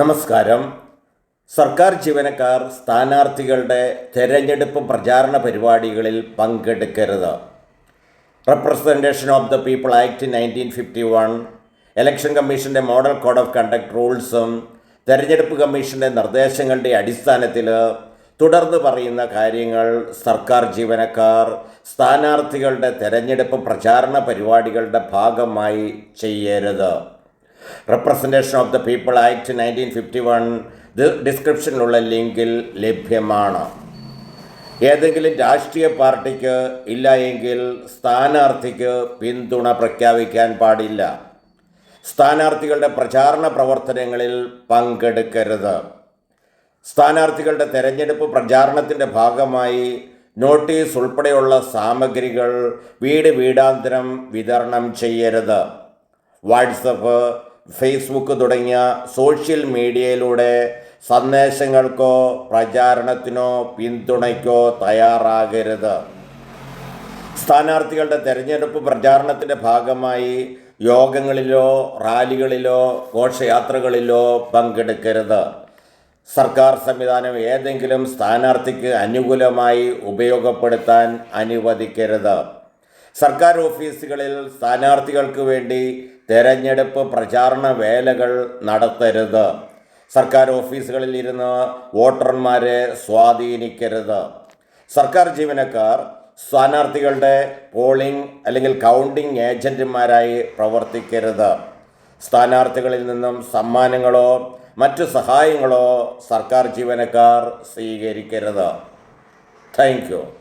നമസ്കാരം. സർക്കാർ ജീവനക്കാർ സ്ഥാനാർത്ഥികളുടെ തെരഞ്ഞെടുപ്പ് പ്രചാരണ പരിപാടികളിൽ പങ്കെടുക്കരുത്. Representation of the people act nineteen fifty one election കമ്മീഷന്റെ മോഡൽ കോഡ് ഓഫ് കണ്ടക്ട് റൂൾസും തെരഞ്ഞെടുപ്പ് കമ്മീഷന്റെ നിർദ്ദേശങ്ങളുടെ അടിസ്ഥാനത്തിൽ തുടർന്ന് പറയുന്ന കാര്യങ്ങൾ സർക്കാർ ജീവനക്കാർ സ്ഥാനാർത്ഥികളുടെ തെരഞ്ഞെടുപ്പ് പ്രചാരണ പരിപാടികളുടെ ഭാഗമായി ചെയ്യരുത്. Representation of the people act nineteen fifty one ഡിസ്ക്രിപ്ഷനിലുള്ള ലിങ്കിൽ ലഭ്യമാണ്. ഏതെങ്കിലും രാഷ്ട്രീയ പാർട്ടിക്ക് ഇല്ല എങ്കിൽ സ്ഥാനാർത്ഥിക്ക് പിന്തുണ പ്രഖ്യാപിക്കാൻ പാടില്ല. സ്ഥാനാർത്ഥികളുടെ പ്രചാരണ പ്രവർത്തനങ്ങളിൽ പങ്കെടുക്കരുത്. സ്ഥാനാർത്ഥികളുടെ തെരഞ്ഞെടുപ്പ് പ്രചാരണത്തിന്റെ ഭാഗമായി നോട്ടീസ് ഉൾപ്പെടെയുള്ള സാമഗ്രികൾ വീട് വീടാന്തരം വിതരണം ചെയ്യരുത്. വാട്സപ്പ് ഫേസ്ബുക്ക് തുടങ്ങിയ സോഷ്യൽ മീഡിയയിലൂടെ സന്ദേശങ്ങൾക്കോ പ്രചാരണത്തിനോ പിന്തുണയ്ക്കോ തയ്യാറാകരുത്. സ്ഥാനാർത്ഥികളുടെ തെരഞ്ഞെടുപ്പ് പ്രചാരണത്തിന്റെ ഭാഗമായി യോഗങ്ങളിലോ റാലികളിലോ ഘോഷയാത്രകളിലോ പങ്കെടുക്കരുത്. സർക്കാർ സംവിധാനം ഏതെങ്കിലും സ്ഥാനാർത്ഥിക്ക് അനുകൂലമായി ഉപയോഗപ്പെടുത്താൻ അനുവദിക്കരുത്. സർക്കാർ ഓഫീസുകളിൽ സ്ഥാനാർത്ഥികൾക്ക് വേണ്ടി തെരഞ്ഞെടുപ്പ് പ്രചാരണ വേലകൾ നടത്തരുത്. സർക്കാർ ഓഫീസുകളിൽ ഇരുന്ന് വോട്ടർമാരെ സ്വാധീനിക്കരുത്. സർക്കാർ ജീവനക്കാർ സ്ഥാനാർത്ഥികളുടെ പോളിംഗ് അല്ലെങ്കിൽ കൗണ്ടിംഗ് ഏജന്റുമാരായി പ്രവർത്തിക്കരുത്. സ്ഥാനാർത്ഥികളിൽ നിന്നും സമ്മാനങ്ങളോ മറ്റു സഹായങ്ങളോ സർക്കാർ ജീവനക്കാർ സ്വീകരിക്കരുത്. താങ്ക്